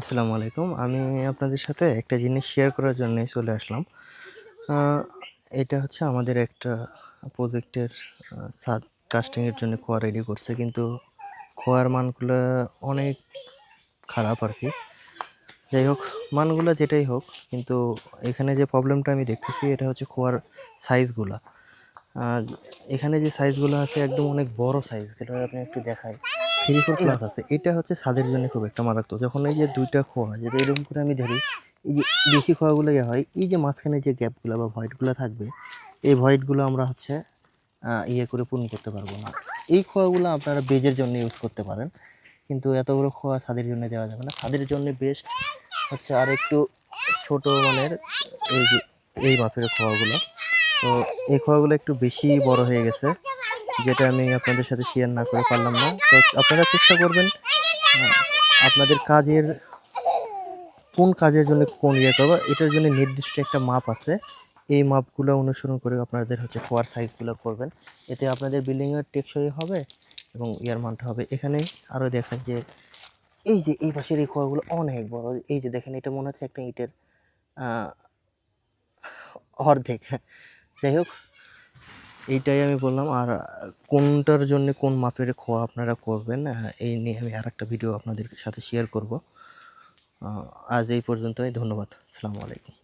আসসালামু আলাইকুম। আমি আপনাদের সাথে একটা জিনিস শেয়ার করার জন্যই চলে আসলাম। এটা হচ্ছে আমাদের একটা প্রজেক্টের সাদ কাস্টিংয়ের জন্য খোয়া রেডি করছে। কিন্তু খোয়ার মানগুলো অনেক খারাপ আর কি। যাই হোক, মানগুলো যেটাই হোক, কিন্তু এখানে যে প্রবলেমটা আমি দেখতেছি, এটা হচ্ছে খোয়ার সাইজগুলা এখানে যে সাইজগুলো আছে, একদম অনেক বড় সাইজ এটা আপনি একটু দেখাই। থ্রি ফোর প্লাস আছে। এটা হচ্ছে ছাদের জন্য খুব একটা মারাত্মক। যখন এই যে দুইটা খোয়া যেটা এরকম করে আমি ধরি এই যে বেশি খোয়াগুলো ইয়ে হয় এই যে মাঝখানে যে গ্যাপগুলো বা ভয়েডগুলো থাকবে এই ভয়েডগুলো আমরা হচ্ছে ইয়ে করে পূরণ করতে পারব না। এই খোয়াগুলো আপনারা বেজের জন্য ইউজ করতে পারেন। কিন্তু এত বড় খোয়া ছাদের জন্য দেওয়া যাবে না। ছাদের জন্য বেস্ট হচ্ছে আর একটু ছোট মানের এই যে এই মাপের খোয়াগুলো। তো এই খোয়াগুলো একটু বেশি বড় হয়ে গেছে। যেটা আমি আপনাদের সাথে শেয়ার না করে পারলাম না। তো আপনারা চেষ্টা করবেন আপনাদের কাজের, কোন কাজের জন্য কোন ইয়ে করব, এটার জন্য নির্দিষ্ট একটা মাপ আছে। এই মাপগুলো অনুসরণ করে আপনাদের হচ্ছে খোয়ার সাইজগুলো করবেন। এতে আপনাদের বিল্ডিংয়ের টেকসই হবে এবং ইয়ার মানটা হবে। এখানে আরও দেখেন যে, এই যে এই পাশের এই খোয়াগুলো অনেক বড়। এই যে দেখেন, এটা মনে হচ্ছে একটা ইটের অর্ধেক। যাই হোক এইটাই আমি বললাম। আর কোনটার জন্য কোন মাপের খোয়া আপনারা করবেন এই নিয়ে আমি আর একটা ভিডিও আপনাদের সাথে শেয়ার করব। আজ এই পর্যন্তই, ধন্যবাদ। আসসালামু আলাইকুম।